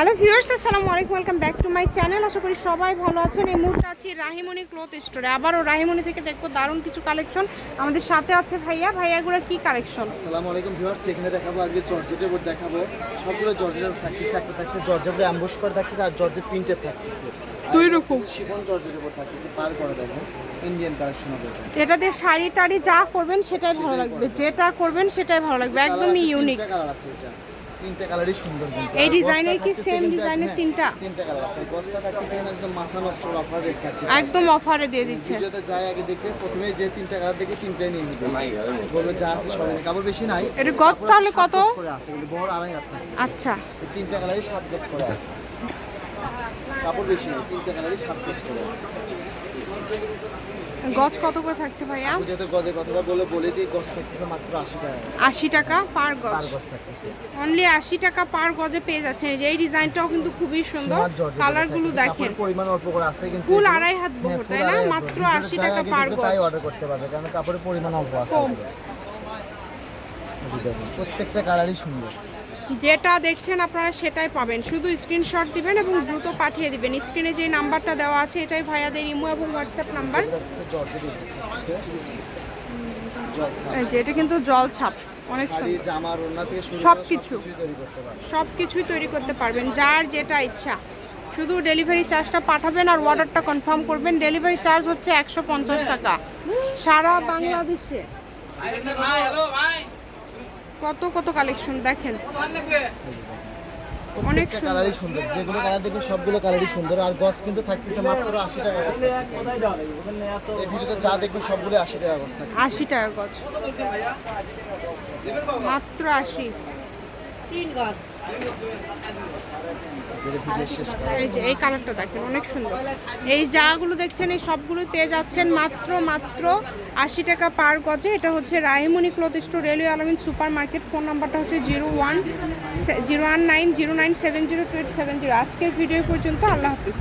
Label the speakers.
Speaker 1: Hello viewers আসসালামু আলাইকুম welcome back to my channel. আশা করি সবাই ভালো আছেন। এই মুহূর্তে আছি রাহিমণি ক্লথ স্টোরে। আবারও রাহিমণি থেকে দেখব দারুণ কিছু কালেকশন আমাদের সাথে আছে ভাইয়া। ভাইয়াগুলো কি কালেকশন?
Speaker 2: আসসালামু আলাইকুম ভিউয়ার্স এখানে দেখাবো আজকে জর্জেটের বোর্ড দেখাবো। সবগুলো জর্জেটের থাকতেছে একটা থাকছে জর্জেট অ্যাম্বুশ করে থাকতেছে আর জর্জেট প্রিন্টেড থাকতেছে
Speaker 1: দুই রকম।
Speaker 2: শিবন জর্জেটের বোর্ড থাকতেছে পার করে দেখেন ইন্ডিয়ান কালেকশন হবে এটা।
Speaker 1: এটা দিয়ে শাড়ি টাড়ি যা করবেন সেটাই ভালো লাগবে। যেটা করবেন সেটাই ভালো লাগবে। একদমই ইউনিক
Speaker 2: কালার আছে এটা। তিনটা কালারই সুন্দর কিন্তু।
Speaker 1: এই ডিজাইনের কি
Speaker 2: কিন্তু
Speaker 1: ডিজাইনের
Speaker 2: হ্যাঁ,
Speaker 1: তিনটা?
Speaker 2: তিনটা কালার আছে। গছটা থাকতেছে একদম মাথা নষ্ট অফার রেট
Speaker 1: একদম অফারে দিয়ে দিচ্ছে।
Speaker 2: ভিডিওতে যাই আগে দেখবে প্রথমে যে তিনটা কালার দেখে তিনটাই নিয়ে নিবে। বলবে যা আছে সব কাপড় বেশি নাই।
Speaker 1: এটা গজ তাহলে কত?
Speaker 2: করে আছে কিন্তু বড় আড়াই হাত
Speaker 1: আচ্ছা।
Speaker 2: তিনটা কালারই সাত গজ করে আছে। কাপড় বেশি নেই তিনটা কালারই সাত গজ করে আছে।
Speaker 1: গজ কত করে থাকছে ভাইয়া?
Speaker 2: যেহেতু গজের কথাটা বলে বলে দিই গজ থাকছে মাত্র আশি টাকা।
Speaker 1: আশি টাকা পার গজ?
Speaker 2: পার গজ থাকছে
Speaker 1: অনলি আশি টাকা পার গজে পেয়ে যাচ্ছেন। এই ডিজাইনটাও কিন্তু খুবই সুন্দর। কালারগুলো দেখেন।
Speaker 2: পরিমাণ অল্প করে আছে কিন্তু
Speaker 1: ফুল আড়াই হাত
Speaker 2: হ্যাঁ,
Speaker 1: বহর, তাই না? মাত্র
Speaker 2: আশি
Speaker 1: 80 টাকা পার গজ।
Speaker 2: তাই অর্ডার করতে পারবে কারণ কাপড়ের পরিমাণ অল্প আছে দেখুন, প্রত্যেকটা কালারই সুন্দর।
Speaker 1: যেটা দেখছেন আপনারা সেটাই পাবেন। শুধু স্ক্রিনশট দিবেন এবং দ্রুত পাঠিয়ে দিবেন। স্ক্রিনে যে নাম্বারটা দেওয়া আছে এটাই ভাইয়াদের ইমো এবং হোয়াটসঅ্যাপ নাম্বার
Speaker 2: এটা হচ্ছে জর্জেট থাকতেছে। জলসা।
Speaker 1: এই যে এটা কিন্তু জল ছাপ অনেক
Speaker 2: করতে পারবে
Speaker 1: সব কিছুই তৈরি করতে পারবেন যার যেটা ইচ্ছা। শুধু ডেলিভারি চার্জটা পাঠাবেন আর অর্ডারটা কনফার্ম করবেন। ডেলিভারি চার্জ হচ্ছে একশো পঞ্চাশ টাকা। সারা বাংলাদেশে। কত কত কালেকশন দেখেন। অনেক
Speaker 2: কালারই সুন্দর। যেগুলো কালার দেখবে সবগুলো কালারই সুন্দর। আর গস কিন্তু থাকতেছে মাত্র আশি টাকা এই ভিডিওতে যা দেখবে সবগুলো আশি টাকা গস থাকে
Speaker 1: আশি টাকা গজ মাত্র আশি।
Speaker 2: তিন করে
Speaker 1: এই যে, এই কালারটা দেখেন, অনেক সুন্দর। এই জাগুলো দেখছেন, এই সবগুলোই পেয়ে যাচ্ছেন মাত্র মাত্র আশি টাকা পার গজে। এটা হচ্ছে Rahimoni cloth store, railway Almin super market phone নাম্বারটা হচ্ছে zero one zero one nine zero nine seven zero two seven zero. আজকের ভিডিও পর্যন্ত আল্লাহ হাফিজ।